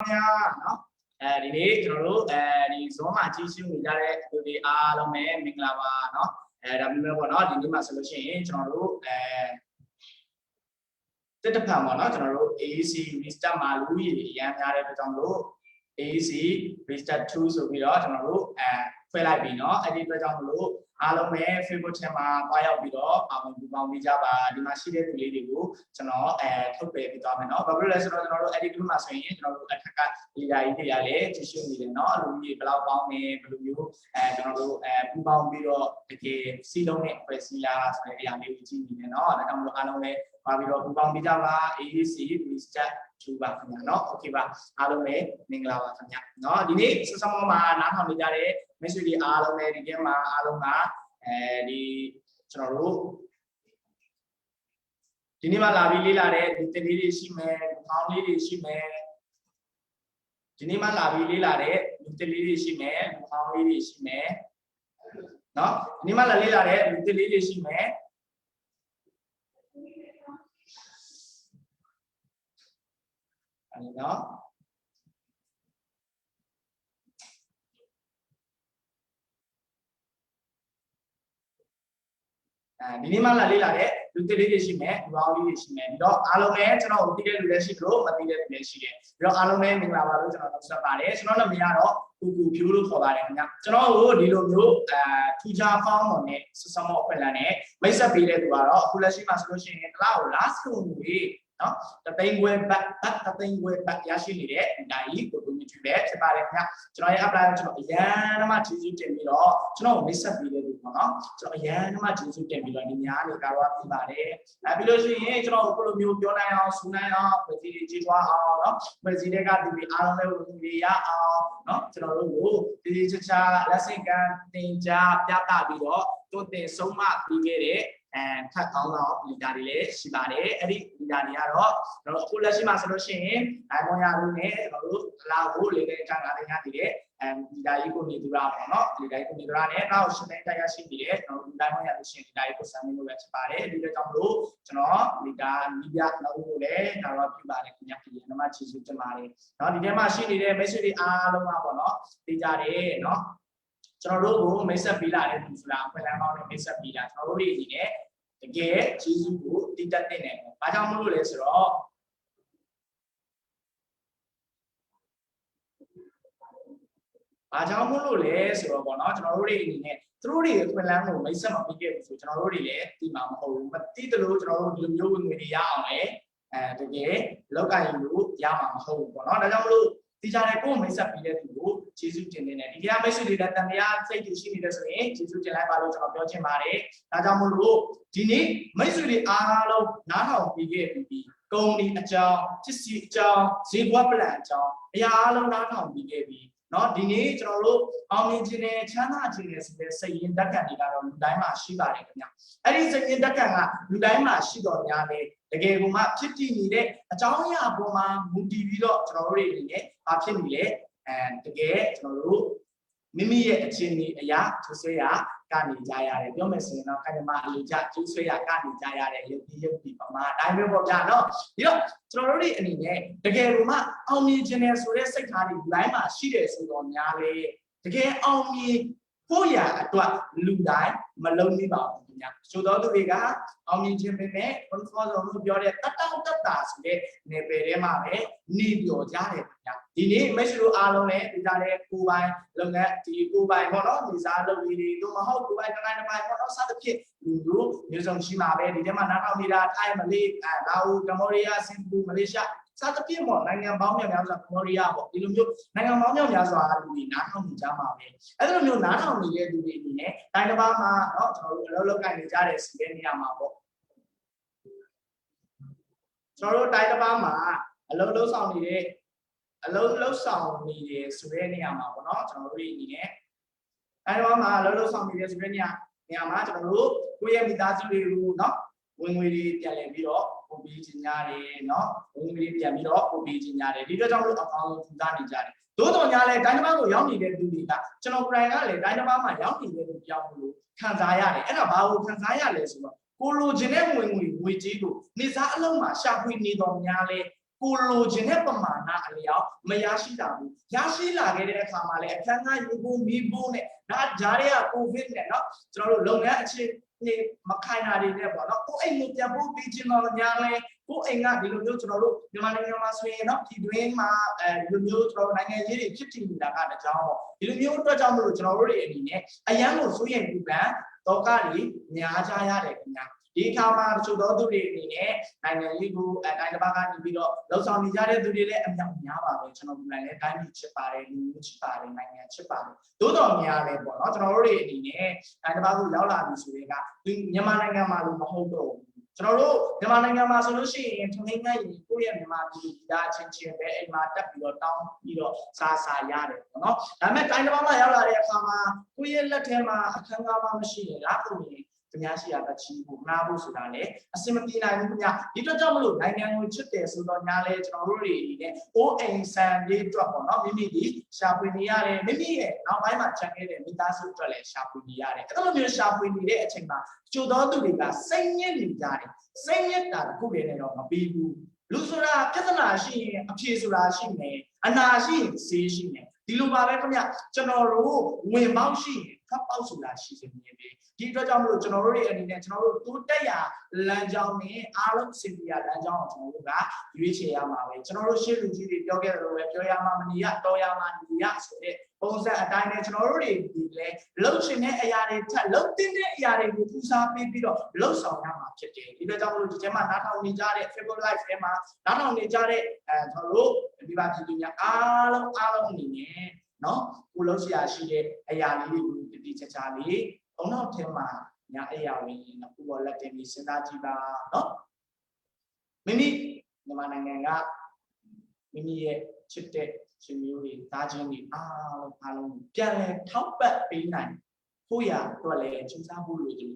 ခင်ဗျာနော်အဲဒီနေ့ကျွန်တော်တို့အဲဒီ zone မှာကြီးစုနေကြတဲ့လူတွေအားလုံးပဲမင်္ဂလာပါနော်အဲဒါမျိုးပဲပေါ့နော်ဒီနေ့မှာဆိုလို့ရှိရင်ကျွန်တော်တို့အဲတက်တဖန်ပေါ့နော်ကျွန်တော်တို့ AEC restart မှာလူကြီးတွေအများများတဲ့အတွက်ကြောင့်လို့ AEC restart 2ဆိုပြီးတော့ကျွန်တော်တို့အဲဖွဲ့လိုက်ပြီနော်အဲဒီအတွက်ကြောင့်မလို့ အားလုံးပဲ Facebook ထဲမှာတွားရောက်ပြီးတော့ပါဝင်ပူပေါင်းပေးကြပါဒီမှာရှိတဲ့သူလေးတွေကိုကျွန်တော်အဲထုတ်ပေးပြီးသွားမယ်เนาะဘာဖြစ်လို့လဲဆိုတော့ကျွန်တော်တို့အဲ့ဒီ group မှာဆိုရင်ကျွန်တော်တို့အထက်က leader ကြီးတွေကလည်းကြည့်ရှုနေတယ်เนาะအလူကြီးဘယ်လောက်ပေါင်းနေဘယ်လိုမျိုးအဲကျွန်တော်တို့အဲပူပေါင်းပြီးတော့တကယ်စီးလုံးနဲ့ဖွဲ့စည်းလားဆိုတဲ့အရာလေးကိုကြည့်နေတယ်เนาะဒါကြောင့်မလို့အားလုံးပဲပါပြီးတော့ပူပေါင်းပေးကြပါ AEC restart 2ပါခင်ဗျာเนาะ okay ပါအားလုံးပဲမင်္ဂလာပါခင်ဗျာเนาะဒီနေ့စစမောမှာနားထောင်နေကြတဲ့မိတ်ဆွေတွေအားလုံးပဲဒီကမှာအားလုံးကအဲဒီကျွန်တော်တို့ဒီနေ့မှလာပြီးလေ့လာတဲ့ဒီတလေးတွေရှိမယ်ဒီကောင်းလေးတွေရှိမယ်ဒီနေ့မှလာပြီးလေ့လာတဲ့ဒီတလေးတွေရှိမယ်ဒီကောင်းလေးတွေရှိမယ်เนาะဒီနေ့မှလာလေ့လာတဲ့ဒီတလေးတွေရှိမယ် အဲ့နော်အဲဒီနေ့မှလာလေးလာတဲ့လူတစ်လေးတွေရှိမယ်လူအောင်လေးတွေရှိမယ်ပြီးတော့အားလုံးပဲကျွန်တော်သိတဲ့လူတွေရှိသလိုမသိတဲ့လူတွေရှိတယ်ပြီးတော့အားလုံးပဲမင်္ဂလာပါလို့ကျွန်တော်နှုတ်ဆက်ပါတယ်ကျွန်တော်နာမည်ကတော့ကူကူဖြူလို့ခေါ်ပါတယ်ခင်ဗျကျွန်တော်တို့ဒီလိုမျိုးအဲထူခြားဖောင်းပေါ်နဲ့စစမောအဖွဲ့လန်းနဲ့မိတ်ဆက်ပေးတဲ့သူကတော့အခုလက်ရှိမှာဆိုလို့ရှိရင်တစ်လောက် last ကိုငွေ နော်တသိန်းခွဲဘတ်ဘတ်တသိန်းခွဲဘတ်ရရှိနေတဲ့ဒါကြီးကိုတို့မြည်ပဲဖြစ်ပါတယ်ခင်ဗျကျွန်တော်ရဲ့ apply ကိုကျွန်တော်အရန်မှကျေးဇူးတင်ပြီးတော့ကျွန်တော်ကိုမိတ်ဆက်ပေးတဲ့သူပေါ့နော်ကျွန်တော်အရန်မှကျေးဇူးတင်ပြီးတော့ဒီများနေကားတော့ပြပါတယ်အဲပြီးလို့ရှိရင်ကျွန်တော်ကိုလိုမျိုးပြောနိုင်အောင်ဆူနိုင်အောင်ပြည်စီတွေကြီးထွားအောင်နော်ပြည်စီတွေကဒီပြီးအားလုံးလည်းလူတွေရအောင်နော်ကျွန်တော်တို့ကိုဒီဒီချာချာလက်ဆင့်ကမ်းတင်ကြားပြသပြီးတော့တိုးတင်ဆုံးမပြီးခဲ့တဲ့ အဲဖတ်ကောင်းကောင်းလီဒါတွေလည်းရှိပါတယ်အဲ့ဒီလီဒါတွေကတော့ကျွန်တော်အခုလက်ရှိမှာဆိုလို့ရှိရင်ဒိုင်မွန်ယာလို့ ਨੇ ကျွန်တော်တို့အလာကိုလေးလေးချာတာတင်ရတည်တဲ့အဲဒီဒါကြီးကိုနေသူရပေါ့နော်ဒီဒါကြီးကိုနေသူရနဲ့နောက်ရှင်မင်းတိုက်ရရှိနေတယ်ကျွန်တော်ဒီတိုင်းမရလို့ရှင်ဒီဒါကြီးကိုဆံမင်းလို့ပဲဖြစ်ပါတယ်ဒီလိုကြောင့်မလို့ကျွန်တော်ဒီဒါမီဒီယာနောက်ကိုလည်းကျွန်တော်ပြပါတယ်ခင်ဗျာခင်ဗျာနမချီစုတင်ပါတယ်နော်ဒီထဲမှာရှိနေတဲ့မိတ်ဆွေတွေအားလုံးပါပေါ့နော်သိကြတယ်နော် ကျွန်တော်တို့ကိုမိတ်ဆက်ပေးလာတဲ့သူဆိုတာအခွင့်အလမ်းပေါင်းနဲ့မိတ်ဆက်ပေးတာကျွန်တော်တို့တွေအနေနဲ့တကယ်ဂျေဇုကိုတည်တတ်တဲ့နေတယ်။ဘာကြောင့်မလို့လဲဆိုတော့ဘာကြောင့်မလို့လဲဆိုတော့ပေါ့နော်ကျွန်တော်တို့တွေအနေနဲ့သူတို့တွေအခွင့်အလမ်းကိုမိတ်ဆက်မပေးခဲ့ဘူးဆိုကျွန်တော်တို့တွေလည်းသိမှာမဟုတ်ဘူးမသိတယ်လို့ကျွန်တော်တို့ဒီလိုမျိုးဝင်ငွေတွေရအောင်လေအဲတကယ်လောက်ကရင်လို့ရမှာမဟုတ်ဘူးပေါ့နော်ဒါကြောင့်မလို့ ဒီကြတဲ့ကိုယ်မိတ်ဆက်ပြီးတဲ့သူကိုကျေးဇူးတင်နေတယ်ဒီကမိတ်ဆွေတွေလည်းတန်တရားစိတ်တွေရှိနေတယ်ဆိုရင်ကျေးဇူးတင်လိုက်ပါလို့ကျွန်တော်ပြောချင်ပါတယ်ဒါကြောင့်မလို့ဒီနေ့မိတ်ဆွေတွေအားလုံးနားထောင်ပြီးခဲ့ပြီးကုမ္ပဏီအကြောင်းပစ္စည်းအကြောင်းဈေးကွက်ပလန်အကြောင်းအရာအားလုံးနားထောင်ပြီးခဲ့ပြီးเนาะဒီနေ့ကျွန်တော်တို့အောင်မြင်ခြင်းနဲ့ချမ်းသာခြင်းနဲ့ဆိုတဲ့စိတ်ရင်းတက်ကံတွေကတော့လူတိုင်းမှာရှိပါတယ်ခင်ဗျအဲ့ဒီစိတ်ရင်းတက်ကံကလူတိုင်းမှာရှိတော်များတယ် တကယ်ကိုမှဖြစ်တည်နေတဲ့အကြောင်းအရာပေါ်မှာမူတည်ပြီးတော့ကျွန်တော်တို့တွေအနေနဲ့ဘာဖြစ်နေလဲအဲတကယ်ကျွန်တော်တို့မိမိရဲ့အခြေအနေအရာသူဆွေးရကနေကြရတယ်ပြောမယ်ဆိုရင်တော့ခိုင်မာအလူကြသူဆွေးရကနေကြရတဲ့ရုပ်ဒီရုပ်ဒီပမာအတိုင်းပဲပေါ့ဗျာနော်ဒီတော့ကျွန်တော်တို့တွေအနေနဲ့တကယ်လို့မှအောင်မြင်ခြင်းနဲ့ဆိုတဲ့စိတ်ထားတွေလူတိုင်းမှာရှိတယ်ဆိုတော့များလေတကယ်အောင်မြင် ဖို့ရအတွက်လူတိုင်းမလုံးမိပါဘူးခင်ဗျာဆိုတော့သူတွေကအောင်မြင်ခြင်းပဲနဲ့ control လို့ပြောတဲ့တတောက်တတာဆိုတဲ့နေပယ်ထဲမှာပဲနေပြောကြတယ်ခင်ဗျာဒီနေ့မိတ်ဆွေတို့အားလုံးလည်းဒီကြတဲ့ကိုပိုင်လုပ်ငန်းဒီကိုပိုင်ပေါ့နော်ဒီစားလုပ်လေးတွေတို့မဟုတ်ကိုပိုင်တစ်ပိုင်းတစ်ပိုင်းပေါ့နော်စသဖြင့်လူတို့မျိုးစုံရှိမှာပဲဒီထဲမှာနားထောင်နေတာထိုင်းမလေးအဲလာအိုကမ္ဘောဒီးယားစင်ကာပူမလေးရှား စသဖြင့်ပေါ့နိုင်ငံပေါင်းများများစွာကမ္ဘောဒီးယားပေါ့ဒီလိုမျိုးနိုင်ငံပေါင်းများများစွာလူတွေနားထောင်နေကြမှာပဲအဲ့လိုမျိုးနားထောင်နေတဲ့လူတွေအနေနဲ့တိုင်းတစ်ပါးမှာเนาะကျွန်တော်တို့အလုပ်လုပ်ကိုင်နေကြတဲ့စီးတဲ့နေရာမှာပေါ့ကျွန်တော်တို့တိုင်းတစ်ပါးမှာအလုပ်လုပ်ဆောင်နေတဲ့အလုပ်လုပ်ဆောင်နေတယ်ဆိုတဲ့နေရာမှာပေါ့เนาะကျွန်တော်တို့အနေနဲ့တိုင်းတစ်ပါးမှာအလုပ်လုပ်ဆောင်နေတယ်ဆိုတဲ့နေရာနေရာမှာကျွန်တော်တို့ကိုယ့်ရဲ့မိသားစုတွေကိုเนาะ ဝင်ငွေတွေပြန်လည်ပြီးတော့ပို့ပြီးခြင်းရတယ်เนาะဝင်ငွေတွေပြန်ပြီးတော့ပို့ပြီးခြင်းရတယ်ဒီတော့ကြောင့်လို့အကောင်းဆုံးထူသားနေကြတယ်သို့တော်ညာလဲတိုင်းတစ်ပါးကိုရောက်နေတဲ့သူတွေကကျွန်တော် plan ကလည်းတိုင်းတစ်ပါးမှာရောက်နေတဲ့သူပြောင်းလို့ခံစားရတယ်အဲ့ဒါဘာလို့ခံစားရလဲဆိုတော့ကိုလိုချင်တဲ့ဝင်ငွေငွေကြေးကိုနေစားအလုံးမှာရှာဖွေနေတော်များလဲ ကိုလိုချင်တဲ့ပမာဏအလျောက်မရရှိတာဘူးရရှိလာခဲ့တဲ့အခါမှာလည်းအခန်းကရေဖို့မီးဖို့နဲ့ဒါဂျားတွေကကိုဗစ်နဲ့เนาะကျွန်တော်တို့လုပ်ငန်းအခြေအ နေမခိုင်တာတွေနဲ့ပေါ့နော်ကိုအိမ်ကိုပြန်ဖို့ပြီးခြင်းတော့ညာလဲကိုအိမ်ကဒီလိုမျိုးကျွန်တော်တို့မြန်မာနိုင်ငံမှာဆိုရင်တော့ဒီတွင်းမှာအဲဒီလိုမျိုးကျွန်တော်နိုင်ငံရေးတွေဖြစ်တည်နေတာကတကြောင်ပေါ့ဒီလိုမျိုးအတွက်ကြောင့်မလို့ကျွန်တော်တို့တွေအနေနဲ့အရန်ကိုစိုးရိမ်ပူပန်တော့ကတွေညားကြရတယ်ခင်ဗျာ ဒီအခါမှာတချို့သောသူတွေအနေနဲ့နိုင်ငံရေးကိုအဲတိုင်းတစ်ပါးကနေပြီးတော့လှုပ်ဆောင်နေကြတဲ့သူတွေလည်းအများများပါပဲကျွန်တော်ဒီလိုလည်းတိုင်းပြည်ချစ်ပါတယ်လူမျိုးချစ်ပါတယ်နိုင်ငံချစ်ပါတယ်သို့တော်များလည်းပေါ့နော်ကျွန်တော်တို့တွေအနေနဲ့တိုင်းတစ်ပါးကိုရောက်လာပြီဆိုရင်ကဒီမြန်မာနိုင်ငံမှာလို့မဟုတ်တော့ဘူးကျွန်တော်တို့မြန်မာနိုင်ငံမှာဆိုလို့ရှိရင်ထမင်းငတ်ရင်ကိုယ့်ရဲ့မြန်မာပြည်သားချင်းချင်းပဲအိမ်မှာတက်ပြီးတော့တောင်းပြီးတော့စားစားရတယ်ပေါ့နော်ဒါပေမဲ့တိုင်းတစ်ပါးမှာရောက်လာတဲ့အခါမှာကိုယ့်ရဲ့လက်ထဲမှာအခန်းကားမှမရှိရင်လားဆိုရင် သူများရှိရာတချီဖို့ငှားဖို့ဆိုတာလေအစင်မပြေနိုင်ဘူးခင်ဗျဒီတော့ကြောင့်မလို့နိုင်ငံကိုချစ်တယ်ဆိုတော့ညာလဲကျွန်တော်တို့တွေအနေနဲ့အိုးအိမ်ဆန်လေးအတွက်ပေါ့နော်မိမိဒီရှာဖွေနေရတယ်မိမိရဲ့နောက်ပိုင်းမှာချန်ခဲ့တဲ့မိသားစုအတွက်လည်းရှာဖွေနေရတယ်အဲ့လိုမျိုးရှာဖွေနေတဲ့အချိန်မှာကျို့သောသူတွေကစိတ်ညစ်နေကြတယ်စိတ်ညစ်တာတခုတည်းနဲ့တော့မပြီးဘူးလူဆိုတာပြဿနာရှိရင်အဖြေဆိုတာရှိမယ်အနာရှိရင်ဆေးရှိမယ်ဒီလိုပါပဲခင်ဗျကျွန်တော်တို့ဝင်ပေါက်ရှိရင် ဖတ်ပေါက်ဆိုတာရှိစေမြင်ပြီဒီအတွက်ကြောင့်မလို့ကျွန်တော်တို့တွေအနေနဲ့ကျွန်တော်တို့တိုးတက်ရလမ်းကြောင်းနဲ့အားလုံးစင်ပြရလမ်းကြောင်းကိုကျွန်တော်တို့ကရွေးချယ်ရမှာပဲကျွန်တော်တို့ရှေ့လူကြီးတွေပြောခဲ့တယ်လို့ပဲပြောရမှာမနေရတော်ရမှာနေရဆိုတဲ့ပုံစံအတိုင်းနဲ့ကျွန်တော်တို့တွေဒီလေလှုပ်ရှင်တဲ့အရာတွေထက်လှုပ်တင်တဲ့အရာတွေကိုပူစားပေးပြီးတော့လှုပ်ဆောင်ရမှာဖြစ်တယ်ဒီအတွက်ကြောင့်မလို့ဒီထဲမှာနားထောင်နေကြတဲ့ Facebook Live ထဲမှာနားထောင်နေကြတဲ့အဲကျွန်တော်တို့ဒီပါပြည်သူများအားလုံးအားလုံးအနေနဲ့ နော်ကိုလှုပ်ရှားရှိတဲ့အရာလေးတွေကိုတတိချာချာလေးဘုံတော့ထဲမှာညာအရာဝင်ရင်တော့ဘောလက်တင်ပြီးစဉ်းစားကြည့်ပါနော်မိမိမြန်မာနိုင်ငံကမိမိရဲ့ချစ်တဲ့ရှင်မျိုးတွေသားချင်းတွေအားလုံးအားလုံးပြန်လဲထောက်ပတ်ပေးနိုင်ဖို့ရအတွက်လည်းကြိုးစားဖို့လိုတယ်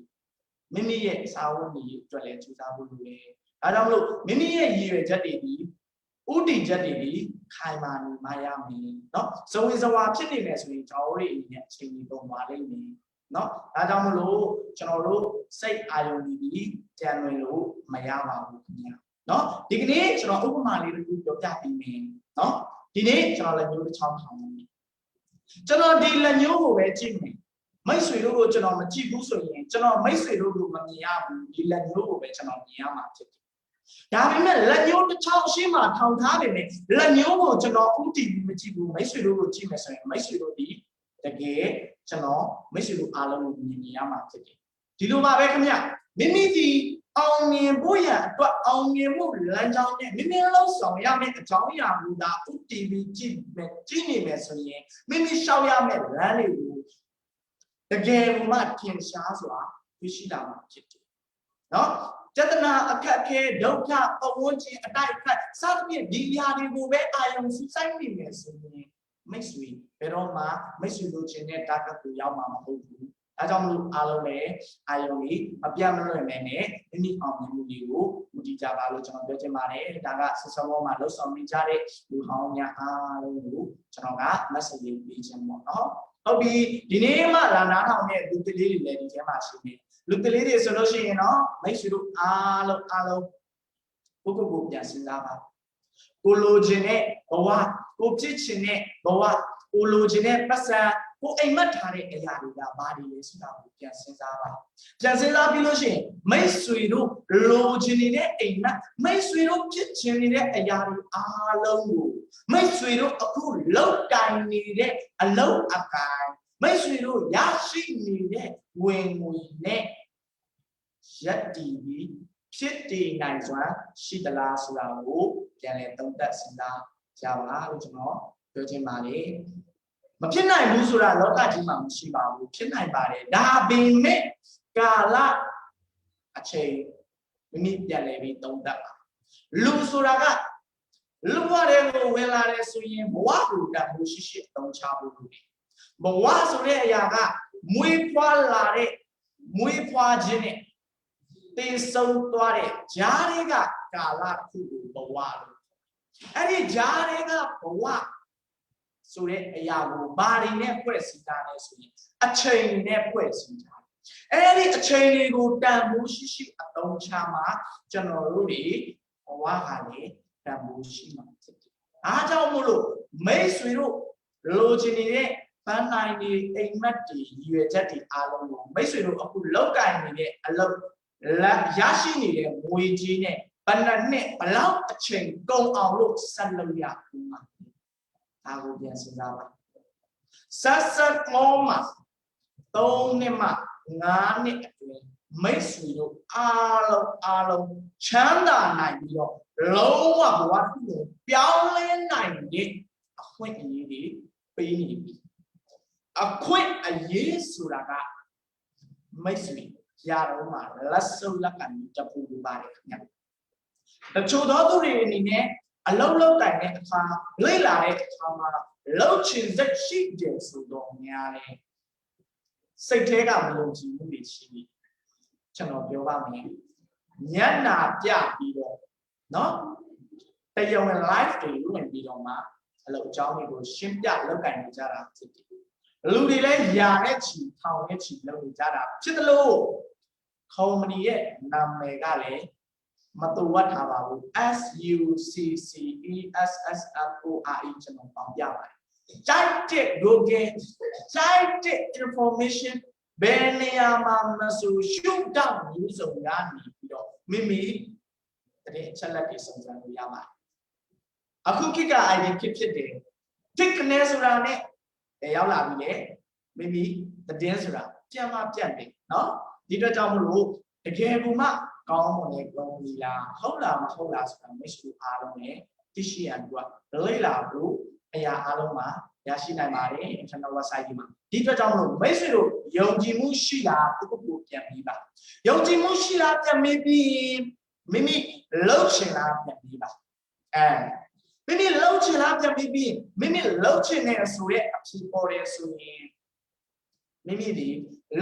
မိမိရဲ့စာဝတ်နေအတွက်လည်းကြိုးစားဖို့လိုတယ်ဒါကြောင့်မလို့မိမိရဲ့ရည်ရွယ်ချက်တွေဒီဥတီချက်တွေဒီ ခိုင်မာနေမှရမယ်เนาะဇဝင်ဇဝါဖြစ်နေမယ်ဆိုရင်ကျွန်တော်တို့အနေနဲ့အချိန်ကြီးပုံပါလိမ့်မယ်เนาะဒါကြောင့်မလို့ကျွန်တော်တို့စိတ်အာရုံဒီဒီကြံဝင်လို့မရပါဘူးခင်ဗျာเนาะဒီကနေ့ကျွန်တော်ဥပမာလေးတစ်ခုပြောပြပေးမယ်เนาะဒီနေ့ကျွန်တော်လက်ညှိုးတစ်ချောင်းထောင်မယ်ကျွန်တော်ဒီလက်ညှိုးကိုပဲကြည့်မယ်မိတ်ဆွေတို့ကိုကျွန်တော်မကြည့်ဘူးဆိုရင်ကျွန်တော်မိတ်ဆွေတို့ကိုမမြင်ရဘူးဒီလက်ညှိုးကိုပဲကျွန်တော်မြင်ရမှာဖြစ်တယ် ဒါပေမဲ့လက်ညှိုးတစ်ချောင်းအရှိမထောင်ထားပေမဲ့လက်ညှိုးကိုကျွန်တော်ဥတည်ပြီးမကြည့်ဘူးမိတ်ဆွေတို့ကိုကြည့်မယ်ဆိုရင်မိတ်ဆွေတို့ဒီတကယ်ကျွန်တော်မိတ်ဆွေတို့အားလုံးကိုမြင်မြင်ရမှာဖြစ်တယ်ဒီလိုပါပဲခင်ဗျမိမိဒီအောင်မြင်ဖို့ရအတွက်အောင်မြင်မှုလမ်းကြောင်းနဲ့မိမိလုံးဆောင်ရမယ့်အကြောင်းအရာမူတာဥတည်ပြီးကြည့်မယ်ကြည့်နေမယ်ဆိုရင်မိမိရှောက်ရမယ့်လမ်းတွေကိုတကယ်မှထင်ရှားစွာသိရှိတာမှာဖြစ်တယ်နော် ကျတနာအခက်ခဲဒုက္ခပဝန်းကျင်အတိုက်ခတ်စသဖြင့်ဒီຢာတွေကိုပဲအာယုံစူးစိုက်နေမယ်ဆိုရင်မိတ်ဆွေဘယ်တော့မှမိတ်ဆွေတို့ချင်းတဲ့တာကတ်ကိုရောက်မှာမဟုတ်ဘူးအဲကြောင့်မလို့အားလုံးလည်းအာယုံကြီးမပြတ်မလွတ်နေနဲ့မိမိအောင်မြင်မှုတွေကိုမူတည်ကြပါလို့ကျွန်တော်ပြောချင်ပါတယ်ဒါကဆက်စောပေါ်မှာလှုပ်ဆောင်နေကြတဲ့လူဟောင်းများအားလုံးကိုကျွန်တော်က message ပေးခြင်းပေါ့နော်ဟုတ်ပြီဒီနေ့မှလာနားထောင်တဲ့လူကလေးတွေလည်းဒီထဲမှာရှိနေ လူကလေးတွေဆိုလို့ရှိရင်တော့မိတ်ဆွေတို့အားလုံးအားလုံးကိုကိုကိုပြန်စဉ်းစားပါကိုလိုချင်တဲ့ဘဝကိုဖြစ်ချင်တဲ့ဘဝကိုလိုချင်တဲ့ပတ်စံကိုအိမ်မက်ထားတဲ့အရာတွေကဘာတွေလဲဆိုတာကိုပြန်စဉ်းစားပါပြန်စဉ်းစားပြီးလို့ရှိရင်မိတ်ဆွေတို့လိုချင်နေတဲ့အိမ်မက်မိတ်ဆွေတို့ဖြစ်ချင်နေတဲ့အရာတွေအားလုံးကိုမိတ်ဆွေတို့အခုလောက်တိုင်နေတဲ့အလုံးအကိုင်မိတ်ဆွေတို့ရရှိနေတဲ့ ဝင်ငွေနဲ့ရက်တီပြီးဖြစ်တည်နိုင်စွာရှိသလားဆိုတာကိုပြန်လည်သုံးသပ်စဉ်းစားကြပါလို့ကျွန်တော်ပြောချင်ပါတယ်မဖြစ်နိုင်ဘူးဆိုတာလောကကြီးမှာမရှိပါဘူးဖြစ်နိုင်ပါတယ်ဒါပေမဲ့ကာလအချိန်မိမိပြန်လည်ပြီးသုံးသပ်ပါလူဆိုတာကလူဘဝတွေကိုဝင်လာတယ်ဆိုရင်ဘဝကိုတန်ဖိုးရှိရှိအသုံးချဖို့လိုတယ်ဘဝဆိုတဲ့အရာက မွေးဖွားလာတဲ့မွေးဖွားခြင်းနဲ့တေဆုံးသွားတဲ့ဂျားတွေကကာလတစ်ခုကိုဘဝလို့အဲ့ဒီဂျားတွေကဘဝဆိုတဲ့အရာကိုဘာတွေနဲ့ဖွဲ့စည်းတာလဲဆိုရင်အချိန်နဲ့ဖွဲ့စည်းတာအဲ့ဒီအချိန်တွေကိုတန်ဖိုးရှိရှိအသုံးချမှာကျွန်တော်တို့တွေဘဝကလေတန်ဖိုးရှိမှာဖြစ်တယ်။အားကြောင့်မို့လို့မိတ်ဆွေတို့လိုချင်နေတဲ့ ပန်းနိုင်တွေအိမ်မက်တွေရည်ရွယ်ချက်တွေအားလုံးကိုမိတ်ဆွေတို့အခုလောက်ကင်နေတဲ့အလုပ်လက်ရရှိနေတဲ့ငွေကြီးနဲ့ဘယ်နှစ်နှစ်ဘလောက်အချိန်ကုန်အောင်လို့ဆက်လုပ်ရဦးမှာ။ဒါကိုပြန်စဉ်းစားပါ။ဆက်ဆက်မောမှာ၃နှစ်မှ9နှစ်အတွင်းမိတ်ဆွေတို့အားလုံးအားလုံးချမ်းသာနိုင်ပြီးတော့လုံးဝဘဝတစ်ခုကိုပြောင်းလဲနိုင်တဲ့အခွင့်အရေးတွေပေးနေပြီ အခွင့်အရေးဆိုတာကမိတ်ဆွေရတော့မှလက်စုပ်လက်ကန်တပူပပါတယ်ခင်ဗျတချို့သောသူတွေအနေနဲ့အလုံးလုံးတိုင်တဲ့အခါလိမ့်လာတဲ့အခါမှာလှုပ်ချင်စိတ်ရှိတယ်ဆိုတော့များတယ်စိတ်ထဲကမယုံကြည်မှုတွေရှိပြီကျွန်တော်ပြောပါမယ်ညနာပြပြီးတော့เนาะတရားဝင် live တွေဝင်ပြီးတော့မှအလုပ်အကြောင်းတွေကိုရှင်းပြလုပ်ကင်နေကြတာဖြစ်တယ် လူတွေလည်းယာနဲ့ချီထောင်နဲ့ချီလုပ်နေကြတာဖြစ်တယ်လို့ company ရဲ့နာမည်ကလည်းမတူဝတ်ထားပါဘူး S U C C E S S F O R E ကျွန်တော်ပေါင်းပြပါတယ်ကြိုက်တဲ့ Google ကြိုက်တဲ့ information ဘယ်နေရာမှာမဆိုရှုတောက်မျိုးစုံရနေပြီးတော့မိမိတရင်ချက်လက်တွေစုံစမ်းလို့ရပါတယ်အခုခေတ်က ID ခေတ်ဖြစ်တယ် tick နဲ့ဆိုတာနဲ့ ရောက်လာပြီလေမိမိတည်င်းဆိုတာပြန်မပြတ်တယ်နော်ဒီအတွက်ကြောင့်မလို့တကယ်ဘုမကောင်းမွန်တဲ့ကောင်းပြီလားဟုတ်လားမဟုတ်လားဆိုတာမရှိအားလုံးနဲ့သိရှိရန်ကလေ့လာဖို့အရာအားလုံးမှာရရှိနိုင်ပါတယ် internal website ဒီမှာဒီအတွက်ကြောင့်မလို့မိတ်ဆွေတို့ယုံကြည်မှုရှိတာကိုကိုပြန်ပြီးပါယုံကြည်မှုရှိတာပြန်ပြီးပြီးမိမိလှုပ်ရှင်လားပြန်ပြီးပါအဲ မိမိလှုပ်ချင်လားပြန်ပြီးပြီးမိမိလှုပ်ချင်တယ်ဆိုတဲ့အဖြစ်ပေါ်တယ်ဆိုရင်မိမိဒီ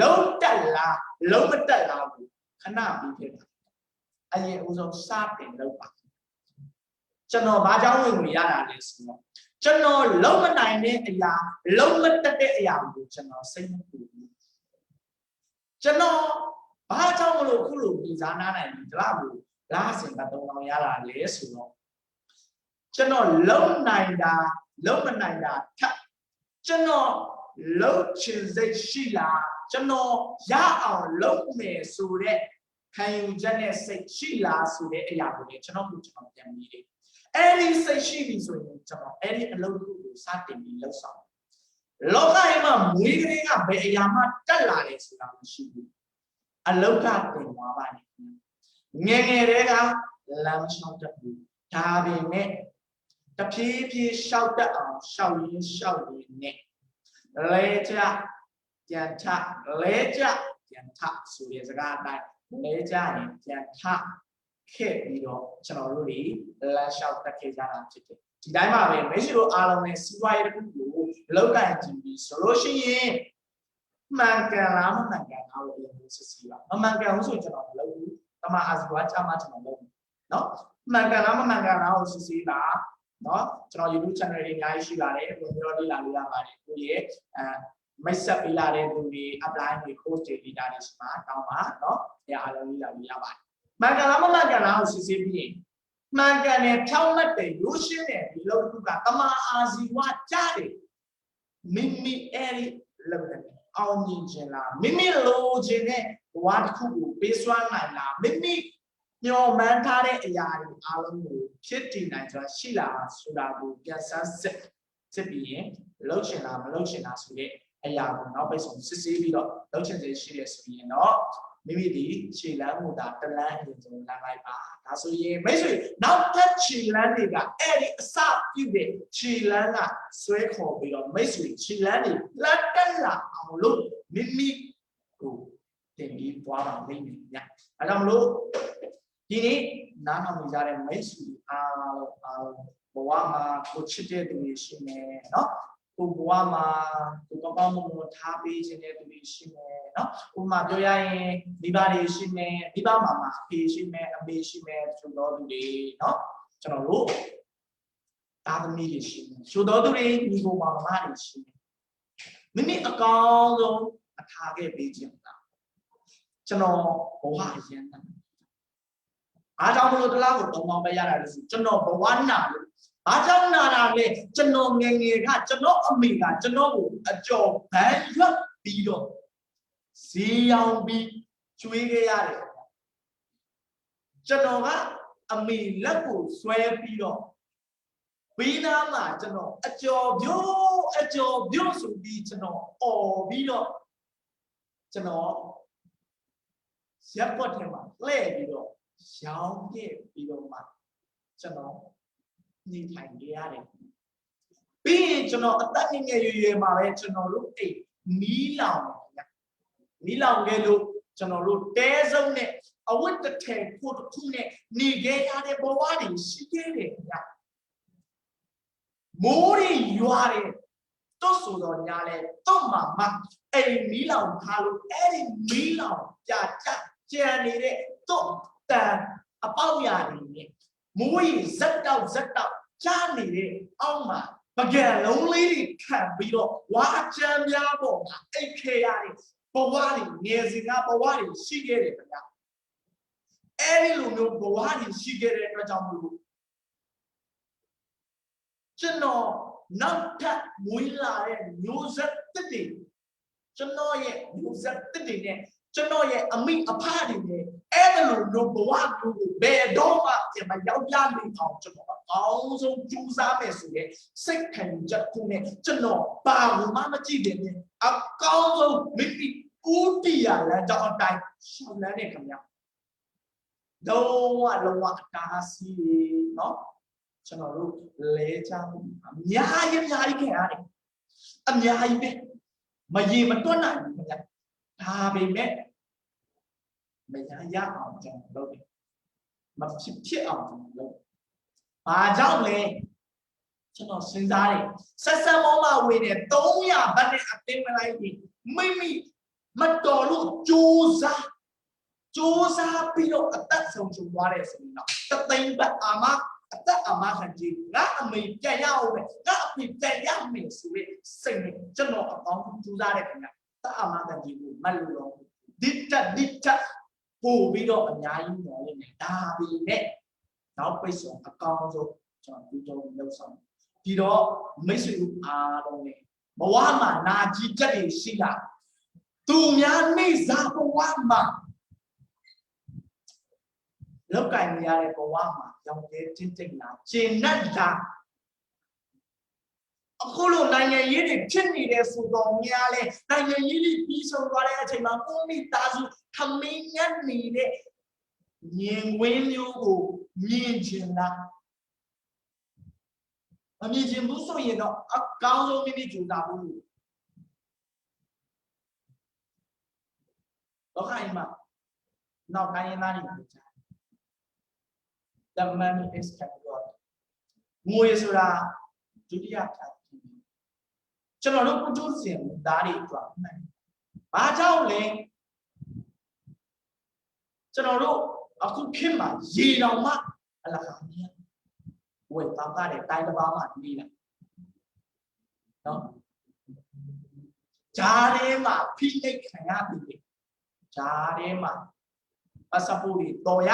လှုပ်တက်လားလှုပ်မတက်လားကိုခဏပြီးဖြစ်တာအရင်အဦးဆုံးစတင်လှုပ်ပါကျွန်တော်ဘာကြောင့်ဝင်ဝင်ရတာလဲဆိုတော့ကျွန်တော်လုံးမနိုင်တဲ့အရာလုံးမတက်တဲ့အရာကိုကျွန်တော်စိတ်မပူဘူးကျွန်တော်ဘာကြောင့်မလို့ခုလိုပြည်စားနာနိုင်ပြီဒီလောက်ကိုလားစင်ပတ်တော့အောင်ရတာလဲဆိုတော့ ကျွန်တော်လုံးနိုင်တာလုံးမနိုင်တာထပ်ကျွန်တော်လုံးချင်စိတ်ရှိလားကျွန်တော်ရအောင်လုံးမယ်ဆိုတဲ့ခံယူချက်နဲ့စိတ်ရှိလားဆိုတဲ့အရာကိုလည်းကျွန်တော်တို့ကျွန်တော်ပြန်ပြီးတယ်အဲ့ဒီစိတ်ရှိပြီဆိုရင်ကျွန်တော်အဲ့ဒီအလုပ်ကိုစတင်ပြီးလှုပ်ဆောင်လောကရဲ့မှာမွေးကလေးကဘယ်အရာမှတက်လာတယ်ဆိုတာမရှိဘူးအလောကတင်သွားပါလိမ့်ငယ်ငယ်တည်းကလမ်းလျှောက်တတ်ဘူးဒါပေမဲ့ တဖြည်းဖြည်းလျှောက်တတ်အောင်လျှောက်ရင်းလျှောက်ရင်းနဲ့လဲကြပြန်ထလဲကြပြန်ထဆိုတဲ့စကားအတိုင်းလဲကြရင်ပြန်ထခဲ့ပြီးတော့ကျွန်တော်တို့တွေလမ်းလျှောက်တက်ခဲ့ကြတာဖြစ်တယ်ဒီတိုင်းမှာပဲမိတ်ဆွေတို့အားလုံးနဲ့စီးပွားရေးတစ်ခုကိုလောက်ကင်ကြည့်ပြီးဆိုလို့ရှိရင်မှန်ကန်လားမမှန်ကန်လားလို့ပြောစစ်စီပါမမှန်ကန်ဘူးဆိုရင်ကျွန်တော်မလုပ်ဘူးတမအာဇီဝချမှကျွန်တော်လုပ်ဘူးเนาะမှန်ကန်လားမမှန်ကန်လားကိုစစ်စီပါ เนาะကျွန်တော် YouTube channel တွေအများကြီးရှိပါတယ်ဝင်ပြီးတော့လေ့လာလို့ရပါတယ်ကိုရဲ့အဲမိတ်ဆက်ပေးလာတဲ့သူတွေ apply တွေ course တွေ leader တွေရှိမှာတောင်းပါเนาะအဲအားလုံးလေ့လာလို့ရပါတယ်မှန်ကန်လားမမှန်ကန်လားကိုစစ်ဆေးပြီးရင်မှန်ကန်တယ်ဖြောင်းမတ်တယ်ရိုးရှင်းတယ်ဒီလိုတစ်ခုကတမာအာဇီဝကြားတယ်မိမိအဲ့ဒီလောက်တယ်အောင်မြင်ခြင်းလားမိမိလိုချင်တဲ့ဘဝတစ်ခုကိုပေးစွမ်းနိုင်လားမိမိ ညှော်မှန်းထားတဲ့အရာတွေအားလုံးကိုဖြစ်တည်နိုင်စွာရှိလားဆိုတာကိုပြန်ဆန်းစစ်စစ်ပြီးရင်လှုပ်ချင်လားမလှုပ်ချင်လားဆိုတဲ့အရာကိုနောက်ပိတ်ဆုံးစစ်ဆေးပြီးတော့လှုပ်ချင်စေရှိရဆိုရင်တော့မိမိဒီခြေလမ်းကိုဒါတလန်းအရင်ဆုံးလမ်းလိုက်ပါဒါဆိုရင်မိတ်ဆွေနောက်ထပ်ခြေလမ်းတွေကအဲ့ဒီအစပြုတဲ့ခြေလမ်းကဆွဲခေါ်ပြီးတော့မိတ်ဆွေခြေလမ်းတွေလက်တက်လာအောင်လို့မိမိကိုတင်ပြီးပွားပါလိမ့်မယ်ညအဲဒါမလို့ ဒီနေ့နားထောင်နေကြတဲ့မိတ်ဆွေအားလုံးအားလုံးဘဝမှာကိုချစ်တဲ့သူတွေရှိမယ်နော်ကိုဘဝမှာကိုကောင်းကောင်းမွန်မွန်ထားပေးခြင်းတဲ့သူတွေရှိမယ်နော်ဥပမာပြောရရင်မိဘတွေရှိမယ်မိဘမှာမှာအဖေရှိမယ်အမေရှိမယ်သူတော်သူတွေနော်ကျွန်တော်တို့သားသမီးတွေရှိမယ်သူတော်သူတွေညီကောင်မမတွေရှိမယ်မိမိအကောင်းဆုံးအထားခဲ့ပေးခြင်းတာကျွန်တော်ဘဝအရင်တန်း အားကြောင့်မလို့တလားကိုသုံးပေါင်းပဲရတာလို့ဆိုကျွန်တော်ဘဝနာလို့အားကြောင့်နာတာလေကျွန်တော်ငယ်ငယ်ကကျွန်တော်အမေကကျွန်တော်ကိုအကျော်ဘန်းရွက်ပြီးတော့ဈေးရောင်ပြီးကျွေးခဲ့ရတယ်ကျွန်တော်ကအမေလက်ကိုဆွဲပြီးတော့ဘေးနားမှာကျွန်တော်အကျော်ပြိုးအကျော်ပြိုးဆိုပြီးကျွန်တော်អော်ပြီးတော့ကျွန်တော်ရက်ပွက်ထဲမှာလှည့်ပြီးတော့ ရောင်းပြစ်ပြီးတော့မှကျွန်တော်နေထိုင်နေရတယ်ပြီးရင်ကျွန်တော်အသက်ငယ်ငယ်ရွယ်ရွယ်မှာပဲကျွန်တော်တို့အိမ်မီးလောင်တယ်မီးလောင်ခဲ့လို့ကျွန်တော်တို့တဲစုံနဲ့အဝတ်တစ်ထည်ဖို့တစ်ခုနဲ့နေခဲ့ရတဲ့ဘဝတွေရှိခဲ့တယ်ဗျမိုးတွေရွာတယ်တော့ဆိုတော့ညာလဲတော့မှမအိမ်မီးလောင်ထားလို့အဲ့ဒီမီးလောင်ကြာကြာကြံနေတဲ့တော့တ န်အပေါက်ရာတွေနဲ့မိုးရီဇက်တောက်ဇက်တောက်ကြားနေတဲ့အောက်မှာပကံလုံးလေးတွေခံပြီးတော့ဝါချမ်းများပေါ်မှာအိတ်ခဲရတဲ့ဘဝတွေငယ်စဉ်ကဘဝတွေရှိခဲ့တယ်ခင်ဗျာအဲ့ဒီလိုမျိုးဘဝတွေရှိခဲ့တဲ့အတွက်ကြောင့်မလို့ကျွန်တော်နောက်ထပ်မွေးလာတဲ့မျိုးဆက်တစ်တွေကျွန်တော်ရဲ့မျိုးဆက်တစ်တွေနဲ့ကျွန်တော်ရဲ့အမိအဖတွေနဲ့ အဲ့ဒါလိုမျိုးဘဝမျိုးကိုဘယ်တော့မှပြန်မရောက်ပြနိုင်အောင်ကျွန်တော်အကောင်းဆုံးကြိုးစားမယ်ဆိုရင်စိတ်ခံချက်ခုနဲ့ကျွန်တော်ဘာမှမကြည့်တယ်နဲ့အကောင်းဆုံးမိမိဦးတည်ရလမ်းကြောင်းအတိုင်းရှောင်လန်းနေခင်ဗျာလုံးဝလုံးဝအတားစီเนาะကျွန်တော်တို့လဲချမှုအများကြီးအများကြီးခင်ရတယ်အများကြီးပဲမရေမတွက်နိုင်ဘူးခင်ဗျာဒါပေမဲ့ မရရအောင်ကျွန်တော်လုပ်တယ်မဖြစ်ဖြစ်အောင်ကျွန်တော်လုပ်ဘာကြောင့်လဲကျွန်တော်စဉ်းစားတယ်ဆက်ဆက်မောမဝေတယ်300ဘတ်နဲ့အတင်းမလိုက်ပြီးမိမိမတော်လို့ကြိုးစားကြိုးစားပြီးတော့အသက်ဆုံးရှုံးသွားတယ်ဆိုရင်တော့တသိန်းဘတ်အာမအသက်အာမခံကြီးငါအမေပြန်ရအောင်မယ်ငါအဖေပြန်ရမယ်ဆိုပြီးစိတ်နဲ့ကျွန်တော်အကောင်းကြိုးစားတယ်ခင်ဗျာသက်အာမခံကြီးကိုမလို့တော့ဒီတက်ဒီတက် ပို့ပြီးတော့အများကြီးမျှော်လင့်တယ်ဒါပေမဲ့နောက်ပိတ်ဆုံးအကောင်းဆုံးကျွန်တော်ဒီတော့လောက်ဆောင်ပြီးတော့မိတ်ဆွေတို့အားလုံးနဲ့ဘဝမှာနာကြီးချက်တွေရှိတာသူများနေစားဘဝမှာလောက်ကင်ရတဲ့ဘဝမှာရောင်ကျဲတင်းတိတ်လာကျင်납တာအခုလိုနိုင်ငံရေးတွေဖြစ်နေတဲ့ဆိုတော့များလဲနိုင်ငံရေးတွေပြီးဆုံးသွားတဲ့အချိန်မှာကိုမိသားစု ထမင်းညက်နေတဲ့မြင်ဝင်းမျိုးကိုမြင်ချင်လားမမြင်ချင်ဘူးဆိုရင်တော့အကောင်းဆုံးမိမိကြိုးစားဖို့လောကအိမ်မှာနောက်တိုင်းရင်းသားတွေပြောကြတယ် the money is can God ငွေဆိုတာဒုတိယဖြတ်ကျွန်တော်တို့ပုထုဇဉ်သားတွေအတွက်မှန်ဘာကြောင့်လဲ ကျွန်တော်တို့အခုခေတ်မှာရေတော်မှအလကားမြင်ဝယ်တောင်းတဲ့တိုင်းတစ်ပါးမှနေတာနော်ဂျားထဲမှာဖိနှိပ်ခံရပြီဂျားထဲမှာအစပူတွေတော်ရ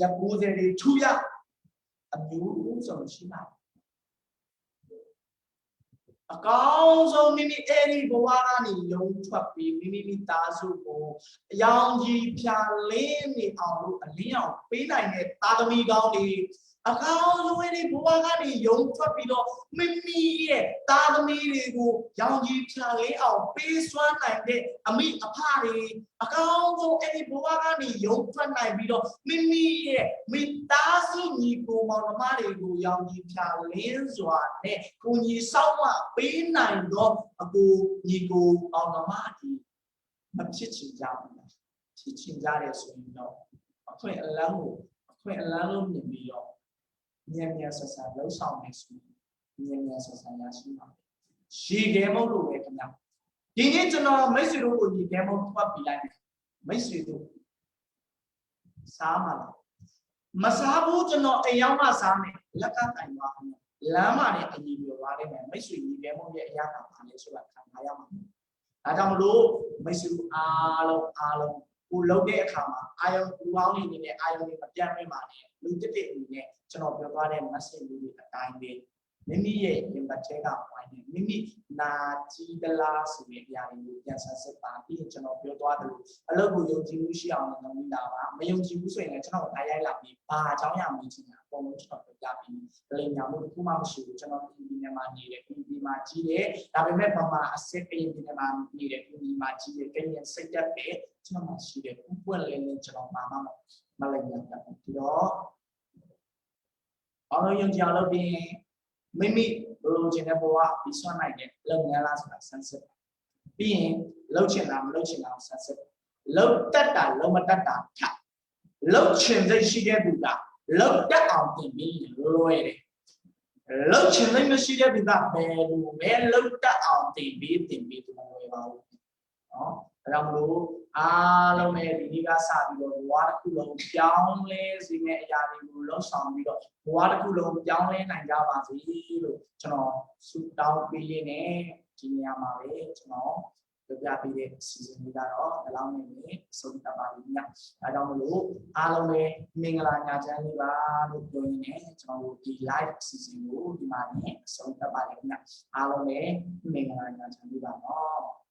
ရ90တွေထူရအမျိုးစုံရှိပါတယ် အကောင်းဆုံးမိမိအဲ့ဒီဘဝကနေယုံထွက်ပြီးမိမိမိသားစုကိုအယောင်ကြီးဖြာလင်းနေအောင်လို့အလင်းအောင်ပေးနိုင်တဲ့သားသမီးကောင်းတွေ အကောင်းဆုံးအဲ့ဒီဘဝကနေယုံထွက်ပြီးတော့မိမိရဲ့သားသမီးတွေကိုရောင်ကြီးဖြာလင်းအောင်ပေးစွမ်းနိုင်တဲ့အမိအဖတွေအကောင်းဆုံးအဲ့ဒီဘဝကနေယုံထွက်နိုင်ပြီးတော့မိမိရဲ့မိသားစုညီကိုမောင်နှမတွေကိုရောင်ကြီးဖြာလင်းစွာနဲ့ကိုကြီးဆောက်မပေးနိုင်တော့အကိုညီကိုမောင်နှမတွေမဖြစ်ချင်ကြဘူးလားဖြစ်ချင်ကြတယ်ဆိုရင်တော့အခွင့်အလမ်းကိုအခွင့်အလမ်းလို့မြင်ပြီးတော့ မြန်မြန်ဆက်ဆက်လှုပ်ဆောင်နေဆိုမြန်မြန်ဆက်ဆက်ရရှိပါမယ်ရေခဲမုတ်လို့ပဲခင်ဗျဒီနေ့ကျွန်တော်မိတ်ဆွေတို့ကိုရေခဲမုတ်ဖတ်ပြလိုက်မယ်မိတ်ဆွေတို့စားမလားမစားဘူးကျွန်တော်အိမ်ရောက်မှစားမယ်လက်ကတိုင်သွားအောင်လမ်းမှာလည်းအညီပြောသွားတယ်မိတ်ဆွေရေခဲမုတ်ရဲ့အရာကဘာလဲဆိုတာခံထားရမှာဒါကြောင့်မလို့မိတ်ဆွေအားလုံးအားလုံးကိုလုံးတဲ့အခါမှာအာယုံလူပေါင်းနေနေတဲ့အာယုံတွေမပြတ်မဲပါနဲ့ လူတစ်တစ်အနေနဲ့ကျွန်တော်ပြောသွားတဲ့ message လေးတွေအတိုင်းပဲ မိမိရဲ့ရင်ပတ်ထဲကဝိုင်းနေမိမိနာကြည့်သလားဆိုတဲ့အရာတွေကိုပြန်ဆက်စစ်ပါပြီးရင်ကျွန်တော်ပြောသွားတယ်လို့အလုပ်ကိုယုံကြည်မှုရှိအောင်လုပ်နေတာပါမယုံကြည်ဘူးဆိုရင်လည်းကျွန်တော်အားရိုက်လာပြီးဘာအကြောင်းအရာမင်းချင်တာအကုန်လုံးကျွန်တော်ပြောပြပြီးလိမ်ညာမှုတစ်ခုမှမရှိဘူးကျွန်တော်ဒီဒီနေ့မှာနေတယ်ဒီဒီမှာကြီးတယ်ဒါပေမဲ့ဘာမှအစစ်အရင်ဒီနေ့မှာနေတယ်ဒီဒီမှာကြီးတယ်ကရင်စိတ်တက်ပဲကျွန်တော်မှရှိတယ်ဥပွင့်လေးနဲ့ကျွန်တော်ဘာမှမလိမ်ညာဘူးဒီတော့အောင်လုံးယုံကြည်အောင်လုပ်ပြီး မိမိလိုလိုချင်တဲ့ဘဝပြီးဆွမ်းနိုင်တဲ့လုပ်ငန်းလားဆိုတာဆန်းစစ်ပြီးရင်လုပ်ချင်တာမလုပ်ချင်တာဆန်းစစ်လုပ်တတ်တာလုပ်မတတ်တာထပ်လုပ်ချင်စိတ်ရှိတဲ့သူကလုပ်တတ်အောင်တင်ပြီးလွယ်တယ်လုပ်ချင်စိတ်မရှိတဲ့သူကဘယ်လိုပဲလုပ်တတ်အောင်တင်ပြီးတင်ပြီးသူမလွယ်ပါဘူးနော် ဒါကြောင့်မလို့အားလုံးနဲ့ဒီနေ့ကစပြီးတော့ဘဝတစ်ခုလုံးပြောင်းလဲစေမယ့်အရာတွေကိုလှုပ်ဆောင်ပြီးတော့ဘဝတစ်ခုလုံးပြောင်းလဲနိုင်ကြပါစေလို့ကျွန်တော်ဆုတောင်းပေးရင်းနဲ့ဒီနေရာမှာပဲကျွန်တော်ပြပြပေးတဲ့စီစဉ်လေးကတော့ဒီလောက်နေနေဆုံးသတ်ပါလိမ့်မယ်။ဒါကြောင့်မလို့အားလုံးပဲမင်္ဂလာညချမ်းလေးပါလို့ပြောရင်းနဲ့ကျွန်တော်တို့ဒီ live စီစဉ်ကိုဒီမှာနေဆုံးသတ်ပါလိမ့်မယ်။အားလုံးပဲမင်္ဂလာညချမ်းလေးပါနော်။